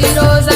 ગીરો